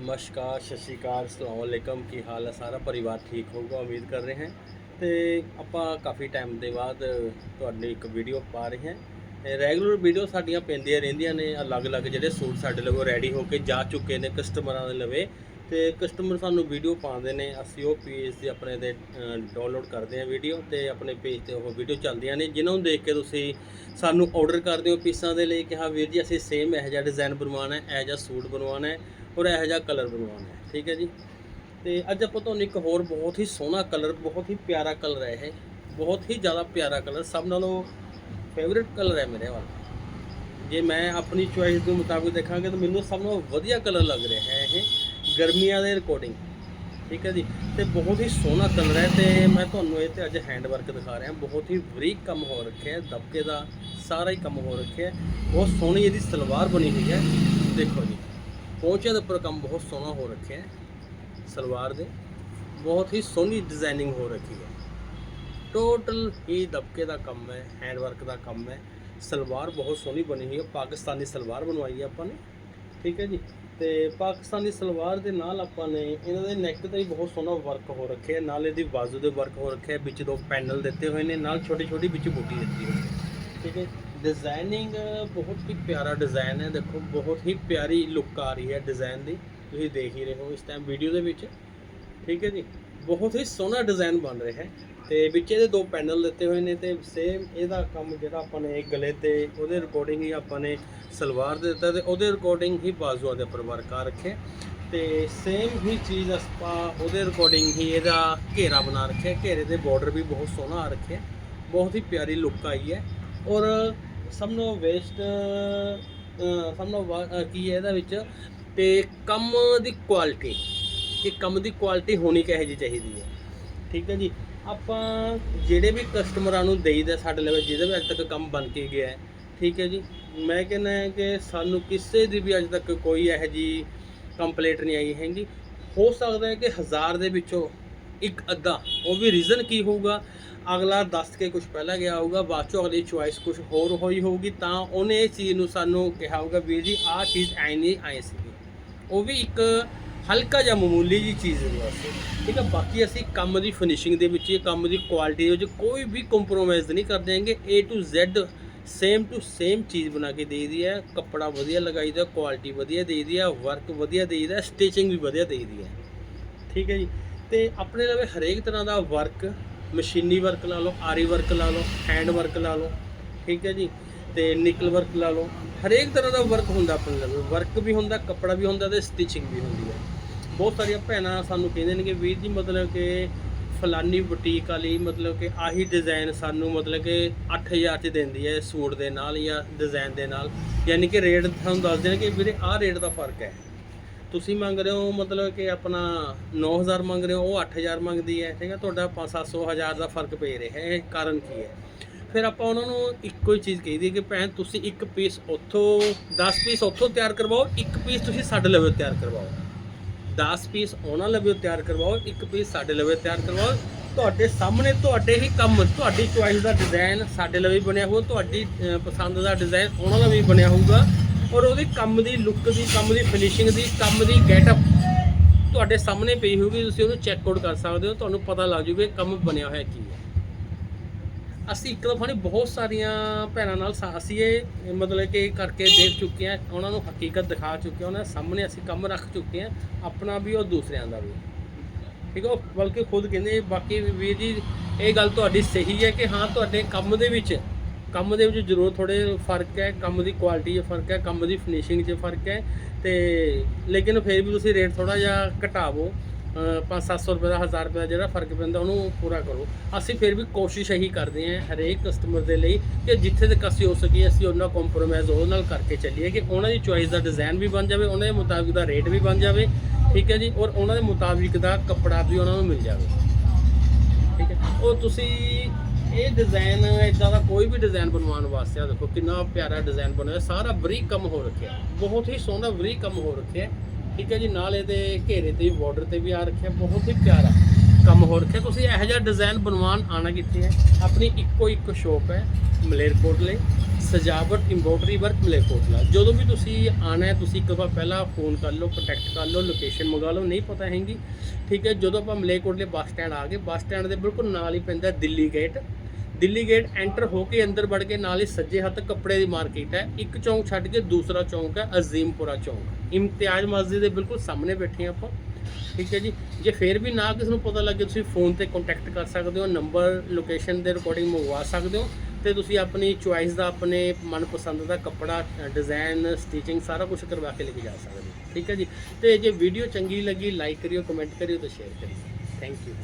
ਨਮਸਕਾਰ, ਸਤਿ ਸ਼੍ਰੀ ਅਕਾਲ, ਅਸਲਾਮ ਵਾਲੇਕਮ ਕੀ ਹਾਲ ਹੈ? ਸਾਰਾ ਪਰਿਵਾਰ ਠੀਕ ਹੋਊਗਾ, ਉਮੀਦ ਕਰ ਰਹੇ ਹਾਂ। ਤੇ ਆਪਾਂ ਕਾਫੀ ਟਾਈਮ ਦੇ ਬਾਅਦ ਤੁਹਾਡੇ ਇੱਕ ਵੀਡੀਓ ਪਾ ਰਹੇ ਹਾਂ। ਰੈਗੂਲਰ ਵੀਡੀਓ ਸਾਡੀਆਂ ਪੈਂਦੀਆਂ ਰਹਿੰਦੀਆਂ ਨੇ, ਅਲੱਗ-ਅਲੱਗ ਜਿਹੜੇ ਸੂਟ ਸਾਡੇ ਲਵੋ ਰੈਡੀ ਹੋ ਕੇ ਜਾ ਚੁੱਕੇ ਨੇ ਕਸਟਮਰਾਂ ਦੇ ਲਵੇ। ਤੇ ਕਸਟਮਰ ਸਾਨੂੰ ਵੀਡੀਓ ਪਾਉਂਦੇ ਨੇ, ਅਸੀਂ ਉਹ ਪੇਜ ਤੇ ਆਪਣੇ ਤੇ ਡਾਊਨਲੋਡ ਕਰਦੇ ਹਾਂ ਵੀਡੀਓ ਤੇ ਆਪਣੇ ਪੇਜ ਤੇ ਉਹ ਵੀਡੀਓ ਚੱਲਦੀਆਂ ਨੇ, ਜਿਨ੍ਹਾਂ ਨੂੰ ਦੇਖ ਕੇ ਤੁਸੀਂ ਸਾਨੂੰ ਆਰਡਰ ਕਰਦੇ ਹੋ ਪੀਸਾਂ ਦੇ ਲਈ ਕਿ ਹਾਂ ਵੀਰ ਜੀ, ਅਸੀਂ ਸੇਮ ਇਹੋ ਜਿਹਾ ਡਿਜ਼ਾਈਨ ਬਣਵਾਉਣਾ ਹੈ, ਇਹੋ ਜਿਹਾ ਸੂਟ ਬਣਵਾਉਣਾ ਹੈ। ਔਰ ਇਹੋ ਜਿਹਾ ਕਲਰ ਬਣਵਾਉਣਾ ਹੈ, ਠੀਕ ਹੈ ਜੀ। ਤੇ ਅੱਜ ਆਪਾਂ ਤੁਹਾਨੂੰ ਇੱਕ ਹੋਰ ਬਹੁਤ ਹੀ ਸੋਹਣਾ ਕਲਰ ਬਹੁਤ ਹੀ ਪਿਆਰਾ ਕਲਰ ਹੈ ਇਹ। ਬਹੁਤ ਹੀ ਜ਼ਿਆਦਾ ਪਿਆਰਾ ਕਲਰ ਸਭ ਨਾਲੋਂ ਫੇਵਰਿਟ ਕਲਰ ਹੈ ਮੇਰੇ ਵੱਲ। ਜੇ ਮੈਂ ਆਪਣੀ ਚੁਆਇਸ ਦੇ ਮੁਤਾਬਿਕ ਦੇਖਾਂਗੇ ਤਾਂ ਮੈਨੂੰ ਸਭ ਨਾਲੋਂ ਵਧੀਆ ਕਲਰ ਲੱਗ ਰਿਹਾ ਹੈ ਇਹ, ਗਰਮੀਆਂ ਦੇ ਰਿਕਾਰਡਿੰਗ ਠੀਕ ਹੈ ਜੀ। ਤੇ ਬਹੁਤ ਹੀ ਸੋਹਣਾ ਕਲਰ ਹੈ ਤੇ ਮੈਂ ਤੁਹਾਨੂੰ ਇਹ ਤੇ ਅੱਜ ਹੈਂਡ ਵਰਕ ਦਿਖਾ ਰਿਹਾ। ਬਹੁਤ ਹੀ ਬਰੀਕ ਕੰਮ ਹੋ ਰੱਖਿਆ ਹੈ, ਦਬਕੇ ਦਾ ਸਾਰਾ ਹੀ ਕੰਮ ਹੋ ਰੱਖਿਆ ਹੈ। ਬਹੁਤ ਸੋਹਣੀ ਇਹਦੀ ਸਲਵਾਰ ਬਣੀ ਹੋਈ ਹੈ। ਦੇਖੋ ਜੀ। ਪਹੁੰਚੇ ਦੇ ਉੱਪਰ ਕੰਮ ਬਹੁਤ ਸੋਹਣਾ ਹੋ ਰੱਖਿਆ ਹੈ। ਸਲਵਾਰ ਦੇ ਬਹੁਤ ਹੀ ਸੋਹਣੀ ਡਿਜ਼ਾਈਨਿੰਗ ਹੋ ਰੱਖੀ ਹੈ। ਟੋਟਲ ਹੀ ਦਬਕੇ ਦਾ ਕੰਮ ਹੈ ਹੈਂਡ ਵਰਕ ਦਾ ਕੰਮ ਹੈ। ਸਲਵਾਰ ਬਹੁਤ ਸੋਹਣੀ ਬਣੀ ਹੋਈ ਹੈ। ਪਾਕਿਸਤਾਨੀ ਸਲਵਾਰ ਬਣਵਾਈ ਹੈ ਆਪਾਂ ਨੇ, ਠੀਕ ਹੈ ਜੀ। ਤੇ ਪਾਕਿਸਤਾਨੀ ਸਲਵਾਰ ਦੇ ਨਾਲ ਆਪਾਂ ਨੇ ਇਹਨਾਂ ਦੇ ਨੈਕ ਤੇ ਵੀ ਬਹੁਤ ਸੋਹਣਾ ਵਰਕ ਹੋ ਰੱਖਿਆ ਨਾਲ ਇਹਦੀ ਬਾਜ਼ੂ ਦੇ ਵਰਕ ਹੋ ਰੱਖਿਆ ਵਿੱਚ ਦੋ ਪੈਨਲ ਦਿੱਤੇ ਹੋਏ ਨੇ। ਨਾਲ ਛੋਟੀ ਛੋਟੀ ਵਿੱਚ ਬੂਟੀ ਦਿੱਤੀ ਹੋਈ ਹੈ। ਠੀਕ ਹੈ ਡਿਜ਼ਾਈਨਿੰਗ ਬਹੁਤ ਹੀ ਪਿਆਰਾ ਡਿਜ਼ਾਈਨ ਹੈ। ਦੇਖੋ, ਬਹੁਤ ਹੀ ਪਿਆਰੀ ਲੁੱਕ ਆ ਰਹੀ ਹੈ ਡਿਜ਼ਾਈਨ ਦੀ। ਤੁਸੀਂ ਦੇਖ ਹੀ ਰਹੇ ਹੋ ਇਸ ਟਾਈਮ ਵੀਡੀਓ ਦੇ ਵਿੱਚ। ਠੀਕ ਹੈ ਜੀ? ਬਹੁਤ ਹੀ ਸੋਹਣਾ ਡਿਜ਼ਾਈਨ ਬਣ ਰਿਹਾ ਹੈ। ਤੇ ਵਿੱਚ ਇਹਦੇ ਦੋ ਪੈਨਲ ਦਿੱਤੇ ਹੋਏ ਨੇ ਤੇ ਸੇਮ ਇਹਦਾ ਕੰਮ ਜਿਹੜਾ ਆਪਾਂ ਨੇ ਗਲੇ ਤੇ, ਉਹਦੇ ਰਿਕਾਰਡਿੰਗ ਹੀ ਆਪਾਂ ਨੇ ਸਲਵਾਰ ਦੇ ਦਿੱਤਾ ਤੇ ਉਹਦੇ ਰਿਕਾਰਡਿੰਗ ਹੀ ਬਾਜ਼ੂਆਂ ਦੇ ਉੱਪਰ ਵਰਕ ਆ ਰੱਖਿਆ। ਤੇ ਸੇਮ ਹੀ ਚੀਜ਼ ਆਪਾਂ ਉਹਦੇ ਰਿਕਾਰਡਿੰਗ ਹੀ ਇਹਦਾ ਘੇਰਾ ਬਣਾ ਰੱਖਿਆ। ਘੇਰੇ ਦੇ ਬਾਰਡਰ ਵੀ ਬਹੁਤ ਸੋਹਣਾ ਆ ਰੱਖਿਆ। ਬਹੁਤ ਹੀ ਪਿਆਰੀ ਲੁੱਕ ਆਈ ਹੈ। ਔਰ ਸਭ ਨੂੰ ਵੇਸਟ ਸਭ ਨੂੰ ਵਾ- ਕੀ ਹੈ ਇਹਦਾ ਵਿੱਚ, ਤੇ ਕੰਮ ਦੀ ਕੁਆਲਿਟੀ ਕਿ ਕੰਮ ਦੀ ਕੁਆਲਿਟੀ ਹੋਣੀ ਕਿਹੋ ਜਿਹੀ ਚਾਹੀਦੀ ਹੈ। ਠੀਕ ਹੈ ਜੀ? ਆਪਾਂ ਜਿਹੜੇ ਵੀ ਕਸਟਮਰਾਂ ਨੂੰ ਦੇਈਦਾ ਸਾਡੇ ਲੈਵਲ ਜਿਹਦੇ ਵੀ ਅੱਜ ਤੱਕ ਕੰਮ ਬਣ ਕੇ ਗਿਆ ਹੈ, ਠੀਕ ਹੈ ਜੀ? ਮੈਂ ਕਹਿੰਦਾ ਹੈ ਕਿ ਸਾਨੂੰ ਕਿਸੇ ਦੀ ਵੀ ਅੱਜ ਤੱਕ ਕੋਈ ਇਹੋ ਜਿਹੀ ਕੰਪਲੇਂਟ ਨਹੀਂ ਆਈ ਹੈਗੀ। ਹੋ ਸਕਦਾ ਹੈ ਕਿ ਹਜ਼ਾਰ ਦੇ ਵਿੱਚੋਂ ਇੱਕ ਅੱਧਾ। ਉਹ ਵੀ ਰੀਜ਼ਨ ਕੀ ਹੋਊਗਾ? ਅਗਲਾ ਦੱਸ ਕੇ ਕੁਝ ਪਹਿਲਾਂ ਗਿਆ ਹੋਊਗਾ, ਬਾਅਦ ਚੋਂ ਅਗਲੀ ਚੁਆਇਸ ਕੁਝ ਹੋਰ ਹੋਈ ਹੋਊਗੀ, ਤਾਂ ਉਹਨੇ ਇਸ ਚੀਜ਼ ਨੂੰ ਸਾਨੂੰ ਕਿਹਾ ਹੋਊਗਾ, ਵੀਰ ਜੀ, ਆਹ ਚੀਜ਼ ਐ ਨਹੀਂ ਆਈ ਸੀਗੀ। ਉਹ ਵੀ ਇੱਕ ਹਲਕਾ ਜਿਹਾ ਮਾਮੂਲੀ ਜੀ ਚੀਜ਼ ਹੈ ਵਾਸਤੇ। ਠੀਕ ਹੈ ਬਾਕੀ ਅਸੀਂ ਕੰਮ ਦੀ ਫਿਨਿਸ਼ਿੰਗ ਦੇ ਵਿੱਚ ਕੰਮ ਦੀ ਕੁਆਲਿਟੀ ਦੇ ਵਿੱਚ ਕੋਈ ਵੀ ਕੰਪਰੋਮਾਈਜ਼ ਨਹੀਂ ਕਰਦੇ ਹੈਗੇ। A to Z same to same ਚੀਜ਼ ਬਣਾ ਕੇ ਦੇਈਦੀ ਹੈ। ਕੱਪੜਾ ਵਧੀਆ ਲਗਾਈਦਾ ਕੁਆਲਿਟੀ ਵਧੀਆ ਦੇਈਦੀ ਹੈ ਵਰਕ ਵਧੀਆ ਦੇਈਦਾ ਸਟਿਚਿੰਗ ਵੀ ਵਧੀਆ ਦੇਈਦੀ ਹੈ। ਠੀਕ ਹੈ ਜੀ। ਤੇ ਆਪਣੇ ਲਵੇ ਹਰੇਕ ਤਰ੍ਹਾਂ ਦਾ ਵਰਕ ਮਸ਼ੀਨੀ ਵਰਕ ਲਾ ਲਓ, ਆਰੀ ਵਰਕ ਲਾ ਲਓ ਹੈਂਡ ਵਰਕ ਲਾ ਲਓ, ਠੀਕ ਹੈ ਜੀ? ਤੇ ਨਿਕਲ ਵਰਕ ਲਾ ਲਓ, ਹਰੇਕ ਤਰ੍ਹਾਂ ਦਾ ਵਰਕ ਹੁੰਦਾ ਆਪਣੇ ਲਵੇ। ਵਰਕ ਵੀ ਹੁੰਦਾ, ਕੱਪੜਾ ਵੀ ਹੁੰਦਾ ਤੇ ਸਟਿਚਿੰਗ ਵੀ ਹੁੰਦੀ ਹੈ। ਬਹੁਤ ਸਾਰੀਆਂ ਭੈਣਾਂ ਸਾਨੂੰ ਕਹਿੰਦੇ ਨੇ ਕਿ ਵੀਰ ਜੀ, ਮਤਲਬ ਕਿ ਫਲਾਨੀ ਬੁਟੀਕ ਵਾਲੀ, ਮਤਲਬ ਕਿ ਆਹੀ ਡਿਜ਼ਾਈਨ ਸਾਨੂੰ ਮਤਲਬ ਕਿ 8000 ਚ ਦਿੰਦੀ ਹੈ ਸੂਟ ਦੇ ਨਾਲ ਜਾਂ ਡਿਜ਼ਾਈਨ ਦੇ ਨਾਲ। ਯਾਨੀ ਕਿ ਰੇਟ ਤੁਹਾਨੂੰ ਦੱਸ ਦੇਣ ਕਿ ਵੀਰੇ, ਆਹ ਰੇਟ ਦਾ ਫ਼ਰਕ ਹੈ। ਤੁਸੀਂ ਮੰਗ ਰਹੇ ਹੋ ਮਤਲਬ ਕਿ ਆਪਣਾ 9000 ਮੰਗ ਰਹੇ ਹੋ, ਉਹ 8000 ਮੰਗਦੀ ਹੈ, ਠੀਕ ਹੈ? ਤੁਹਾਡਾ 5-700 ਹਜ਼ਾਰ ਦਾ ਫ਼ਰਕ ਪੈ ਰਿਹਾ ਹੈ, ਇਹ ਕਾਰਨ ਕੀ ਹੈ? ਫਿਰ ਆਪਾਂ ਉਹਨਾਂ ਨੂੰ ਇੱਕੋ ਹੀ ਚੀਜ਼ ਕਹੀਦੀ ਕਿ ਭੈਣ, ਤੁਸੀਂ ਇੱਕ ਪੀਸ ਉੱਥੋਂ 10 ਪੀਸ ਉੱਥੋਂ ਤਿਆਰ ਕਰਵਾਓ, ਇੱਕ ਪੀਸ ਤੁਸੀਂ ਸਾਡੇ ਲਵੇ ਤਿਆਰ ਕਰਵਾਓ। 10 ਪੀਸ ਉਹਨਾਂ ਲਵੇ ਤਿਆਰ ਕਰਵਾਓ, ਇੱਕ ਪੀਸ ਸਾਡੇ ਲਵੇ ਤਿਆਰ ਕਰਵਾਓ। ਤੁਹਾਡੇ ਸਾਹਮਣੇ ਤੁਹਾਡੇ ਹੀ ਕੰਮ, ਤੁਹਾਡੀ ਚੁਆਇਸ ਦਾ ਡਿਜ਼ਾਈਨ ਸਾਡੇ ਲਵੇ ਬਣਿਆ ਹੋਊ ਤੁਹਾਡੀ ਪਸੰਦ ਦਾ ਡਿਜ਼ਾਈਨ ਉਹਨਾਂ ਲਵੇ ਬਣਿਆ ਹੋਊਗਾ। ਔਰ ਉਹਦੇ ਕੰਮ ਦੀ ਲੁੱਕ ਦੀ, ਕੰਮ ਦੀ ਫਿਨਿਸ਼ਿੰਗ ਦੀ, ਕੰਮ ਦੀ ਗੈਟਅਪ ਤੁਹਾਡੇ ਸਾਹਮਣੇ ਪਈ ਹੋਊਗੀ, ਤੁਸੀਂ ਉਹਨੂੰ ਚੈੱਕ ਆਊਟ ਕਰ ਸਕਦੇ ਹੋ, ਤੁਹਾਨੂੰ ਪਤਾ ਲੱਗ ਜੂਗਾ ਕੰਮ ਬਣਿਆ ਹੋਇਆ ਕੀ ਹੈ। ਅਸੀਂ ਇੱਕ ਦਫਾ ਨਹੀਂ, ਬਹੁਤ ਸਾਰੀਆਂ ਭੈਣਾਂ ਨਾਲ ਸਾ- ਅਸੀਂ ਇਹ ਮਤਲਬ ਕਿ ਕਰਕੇ ਦੇਖ ਚੁੱਕੇ ਹਾਂ, ਉਹਨਾਂ ਨੂੰ ਹਕੀਕਤ ਦਿਖਾ ਚੁੱਕੇ ਹਾਂ, ਉਹਨਾਂ ਸਾਹਮਣੇ ਅਸੀਂ ਕੰਮ ਰੱਖ ਚੁੱਕੇ ਹਾਂ, ਆਪਣਾ ਵੀ ਔਰ ਦੂਸਰਿਆਂ ਦਾ ਵੀ। ਠੀਕ ਹੈ ਉਹ ਬਲਕਿ ਖੁਦ ਕਹਿੰਦੇ ਬਾਕੀ ਵੀਰ ਜੀ, ਇਹ ਗੱਲ ਤੁਹਾਡੀ ਸਹੀ ਹੈ ਕਿ ਹਾਂ, ਤੁਹਾਡੇ ਕੰਮ ਦੇ ਵਿੱਚ ਕੰਮ ਦੇ ਵਿੱਚ ਜ਼ਰੂਰ ਥੋੜੇ ਫ਼ਰਕ ਹੈ, ਕੰਮ ਦੀ ਕੁਆਲਿਟੀ 'ਚ ਫ਼ਰਕ ਹੈ, ਕੰਮ ਦੀ ਫਿਨਿਸ਼ਿੰਗ 'ਚ ਫ਼ਰਕ ਹੈ ਤੇ ਲੇਕਿਨ ਫਿਰ ਵੀ ਤੁਸੀਂ ਰੇਟ ਥੋੜਾ ਜਿਹਾ ਘਟਾਵੋ 5-700 ਰੁਪਏ ਦਾ 1000 ਰੁਪਏ ਦਾ ਜਿਹੜਾ ਫ਼ਰਕ ਪੈਂਦਾ ਉਹਨੂੰ ਪੂਰਾ ਕਰੋ। ਅਸੀਂ ਫਿਰ ਵੀ ਕੋਸ਼ਿਸ਼ ਇਹੀ ਕਰਦੇ ਹਾਂ ਹਰੇਕ ਕਸਟਮਰ ਦੇ ਲਈ ਕਿ ਜਿੱਥੇ ਤੱਕ ਅਸੀਂ ਹੋ ਸਕੀ ਅਸੀਂ ਉਹਨਾਂ ਕੰਪਰੋਮਾਈਜ਼ ਉਹਦੇ ਨਾਲ ਕਰਕੇ ਚੱਲੀਏ ਕਿ ਉਹਨਾਂ ਦੀ ਚੁਆਇਸ ਦਾ ਡਿਜ਼ਾਈਨ ਵੀ ਬਣ ਜਾਵੇ, ਉਹਨਾਂ ਦੇ ਮੁਤਾਬਿਕ ਦਾ ਰੇਟ ਵੀ ਬਣ ਜਾਵੇ, ਠੀਕ ਹੈ ਜੀ, ਔਰ ਉਹਨਾਂ ਦੇ ਮੁਤਾਬਿਕ ਦਾ ਕੱਪੜਾ ਵੀ ਉਹਨਾਂ ਨੂੰ ਮਿਲ ਜਾਵੇ। ਠੀਕ ਹੈ, ਉਹ ਤੁਸੀਂ ਇਹ ਡਿਜ਼ਾਈਨ ਇਦਾਂ ਦਾ ਕੋਈ ਵੀ ਡਿਜ਼ਾਈਨ ਬਣਵਾਉਣ ਵਾਸਤੇ ਆ, ਦੇਖੋ ਕਿੰਨਾ ਪਿਆਰਾ ਡਿਜ਼ਾਈਨ ਬਣਿਆ, ਸਾਰਾ ਬਰੀਕ ਕੰਮ ਹੋ ਰੱਖਿਆ। ਬਹੁਤ ਹੀ ਸੋਹਣਾ ਬਰੀਕ ਕੰਮ ਹੋ ਰੱਖਿਆ। ਠੀਕ ਹੈ ਜੀ, ਨਾਲ ਇਹਦੇ ਘੇਰੇ ਤੇ ਵੀ ਬਾਰਡਰ ਤੇ ਵੀ ਆ ਰੱਖਿਆ, ਬਹੁਤ ਹੀ ਪਿਆਰਾ ਕੰਮ ਹੋ ਰੱਖਿਆ। ਤੁਸੀਂ ਇਹੋ ਜਿਹਾ ਡਿਜ਼ਾਈਨ ਬਣਵਾਉਣ ਆਣਾ ਕਿੱਥੇ ਹੈ? ਆਪਣੀ ਇੱਕੋ ਇੱਕ ਸ਼ੋਪ ਹੈ, ਮਲੇਰਕੋਟਲੇ, ਸਜਾਵਟ ਇੰਬੋਟਰੀ ਵਰਕ ਮਲੇਰਕੋਟਲਾ। ਜਦੋਂ ਵੀ ਤੁਸੀਂ ਆਣਾ ਹੈ, ਤੁਸੀਂ ਇੱਕ ਵਾਰ ਪਹਿਲਾਂ ਫੋਨ ਕਰ ਲਓ ਕੰਟੈਕਟ ਕਰ ਲਓ ਲੋਕੇਸ਼ਨ ਮੰਗਾ ਲਓ, ਨਹੀਂ ਪਤਾ ਹੈਗੀ। ਠੀਕ ਹੈ, ਜਦੋਂ ਆਪਾਂ ਮਲੇਰਕੋਟਲੇ ਬੱਸ ਸਟੈਂਡ ਆ ਗਏ, ਬੱਸ ਸਟੈਂਡ ਦੇ ਬਿਲਕੁਲ ਨਾਲ ਹੀ ਪੈਂਦਾ Delhi Gate Delhi Gate enter ਹੋ ਕੇ ਅੰਦਰ ਵੜ ਕੇ ਨਾਲ ਹੀ ਸੱਜੇ ਹੱਥ ਕੱਪੜੇ ਦੀ ਮਾਰਕੀਟ ਹੈ। ਇੱਕ ਚੌਂਕ ਛੱਡ ਕੇ ਦੂਸਰਾ ਚੌਂਕ ਹੈ, ਅਜ਼ੀਮਪੁਰਾ ਚੌਂਕ। ਇਮਤਿਆਜ਼ ਮਸਜਿਦ ਦੇ ਬਿਲਕੁਲ ਸਾਹਮਣੇ ਬੈਠੇ ਹਾਂ ਆਪਾਂ। ਠੀਕ ਹੈ ਜੀ। ਜੇ ਫੇਰ ਵੀ ਨਾ ਕਿਸੇ ਨੂੰ ਪਤਾ ਲੱਗੇ, ਤੁਸੀਂ ਫੋਨ ਤੇ ਕੰਟੈਕਟ ਕਰ ਸਕਦੇ ਹੋ ਨੰਬਰ ਲੋਕੇਸ਼ਨ ਦੇ ਰਿਕਾਰਡਿੰਗ ਮੰਗਵਾ ਸਕਦੇ ਹੋ ਤੇ ਤੁਸੀਂ ਆਪਣੀ ਚੁਆਇਸ ਦਾ, ਆਪਣੇ ਮਨਪਸੰਦ ਦਾ ਕੱਪੜਾ ਡਿਜ਼ਾਈਨ ਸਟਿਚਿੰਗ ਸਾਰਾ ਕੁਝ ਕਰਵਾ ਕੇ ਲੈ ਕੇ ਜਾ ਸਕਦੇ ਹੋ। ਠੀਕ ਹੈ ਜੀ। ਤੇ ਜੇ ਵੀਡੀਓ ਚੰਗੀ ਲੱਗੀ ਲਾਈਕ ਕਰਿਓ ਕਮੈਂਟ ਕਰਿਓ ਤੇ ਸ਼ੇਅਰ ਕਰਿਓ। Thank you